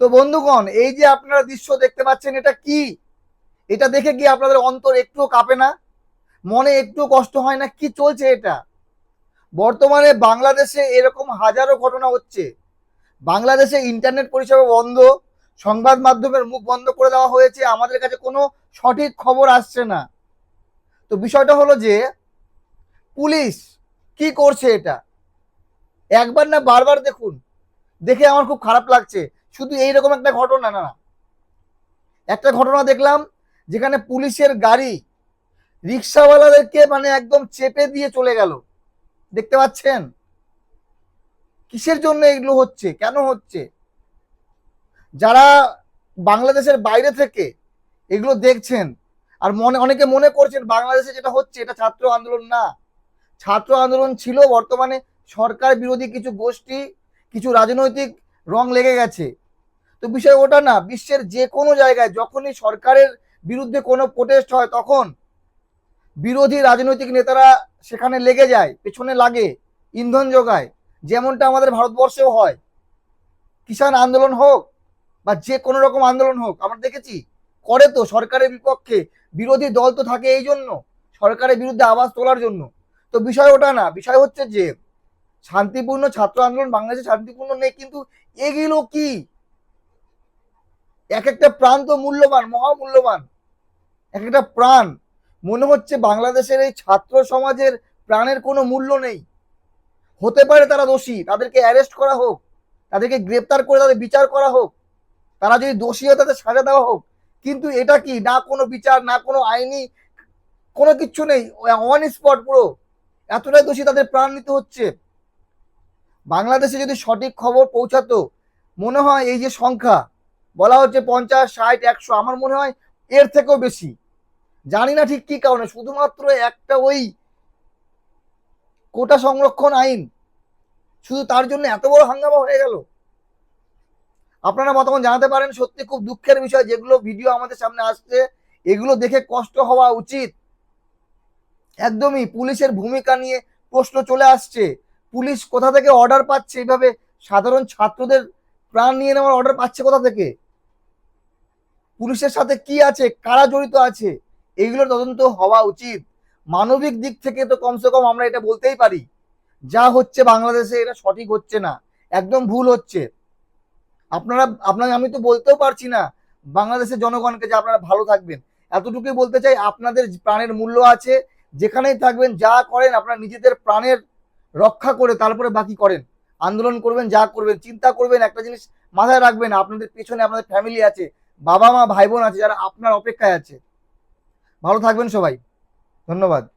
তো বন্ধুগণ, এই যে আপনারা দৃশ্য দেখতে পাচ্ছেন, এটা কি? এটা দেখে কি আপনাদের অন্তর একটুও কাঁপে না? মনে একটু কষ্ট হয় না? কি চলছে এটা? বর্তমানে বাংলাদেশে এরকম হাজারো ঘটনা হচ্ছে। বাংলাদেশে ইন্টারনেট পরিষেবা বন্ধ, সংবাদ মাধ্যমের মুখ বন্ধ করে দেওয়া হয়েছে, আমাদের কাছে কোনো সঠিক খবর আসছে না। তো বিষয়টা হলো যে, পুলিশ কি করছে এটা? একবার না বারবার দেখুন। দেখে আমার খুব খারাপ লাগছে। শুধু এইরকম একটা ঘটনা না। একটা ঘটনা দেখলাম, যেখানে পুলিশের গাড়ি রিক্সাওয়ালাদেরকে মানে একদম চেপে দিয়ে চলে গেল। দেখতে পাচ্ছেন? কিসের জন্য এগুলো হচ্ছে? কেন হচ্ছে? যারা বাংলাদেশের বাইরে থেকে এগুলো দেখছেন, আর মনে, অনেকে মনে করছেন বাংলাদেশে যেটা হচ্ছে এটা ছাত্র আন্দোলন না। ছাত্র আন্দোলন ছিল বর্তমানে সরকার বিরোধী কিছু গোষ্ঠী, কিছু রাজনৈতিক রং লেগে গেছে। তো বিষয় ওটা না, বিশ্বের যে কোনো জায়গায় যখনই সরকারের বিরুদ্ধে কোনো প্রোটেস্ট হয় তখন বিরোধী রাজনৈতিক নেতারা সেখানে লেগে যায়, পেছনে লাগে, ইন্ধন যোগায়। যেমনটা আমাদের ভারতবর্ষেও হয়। কিষাণ আন্দোলন হোক বা যে কোনো রকম আন্দোলন হোক, আমরা দেখেছি, করে তো সরকারের বিপক্ষে। বিরোধী দল তো থাকে এই জন্য, সরকারের বিরুদ্ধে আওয়াজ তোলার জন্য। তো বিষয় ওটা না, বিষয় হচ্ছে যে শান্তিপূর্ণ ছাত্র আন্দোলন বাংলাদেশে শান্তিপূর্ণ নেই, কিন্তু এগুলো কি? এক একটা প্রাণ তো মূল্যবান, মহামূল্যবান। এক একটা প্রাণ। মনে হচ্ছে বাংলাদেশের এই ছাত্র সমাজের প্রাণের কোনো মূল্য নেই। হতে পারে তারা দোষী, তাদেরকে অ্যারেস্ট করা হোক, তাদেরকে গ্রেপ্তার করে তাদের বিচার করা হোক, তারা যদি দোষী হয় তাদের সাজা দেওয়া হোক, কিন্তু এটা কি? না কোনো বিচার, না কোনো আইনি, কোনো কিচ্ছু নেই। অন স্পট পুরো। এতটাই দোষী তাদের প্রাণ নিতে হচ্ছে। বাংলাদেশে যদি সঠিক খবর পৌঁছাতো, মনে হয় এই যে সংখ্যা, বলা হচ্ছে পঞ্চাশ, ষাট, একশো, আমার মনে হয় এর থেকেও বেশি। জানি না ঠিক কি কারণে, শুধুমাত্র একটা ওই কোটা সংরক্ষণ আইন, শুধু তার জন্য এত বড় হাঙ্গামা হয়ে গেল। আপনারা মতামত জানাতে পারেন, সত্যি খুব দুঃখের বিষয়, যেগুলো ভিডিও আমাদের সামনে আসছে, এগুলো দেখে কষ্ট হওয়া উচিত। একদমই পুলিশের ভূমিকা নিয়ে প্রশ্ন চলে আসছে। পুলিশ কোথা থেকে অর্ডার পাচ্ছে? এইভাবে সাধারণ ছাত্রদের প্রাণ নিয়ে নেওয়ার অর্ডার পাচ্ছে কোথা থেকে? পুলিশের সাথে কি আছে? কারা জড়িত আছে? এইগুলোর তদন্ত হওয়া উচিত। মানবিক দিক থেকে তো কমসে কম আমরা এটা বলতেই পারি। যা হচ্ছে বাংলাদেশে এটা সঠিক হচ্ছে না। একদম ভুল হচ্ছে। আপনারা আপনাকে আমি তো বলতেও পারছি না বাংলাদেশের জনগণকে যে আপনারা ভালো থাকবেন। এতটুকুই বলতে চাই, আপনাদের প্রাণের মূল্য আছে। যেখানেই থাকবেন, যা করেন, আপনারা নিজেদের প্রাণের রক্ষা করে তারপরে বাকি করেন। আন্দোলন করবেন, যা করবেন, চিন্তা করবেন, একটা জিনিস মাথায় রাখবেন, আপনাদের পেছনে আপনাদের ফ্যামিলি আছে বাবা মা ভাই বোন আছে, যারা আপনার অপেক্ষায় আছে। ভালো থাকবেন সবাই। ধন্যবাদ।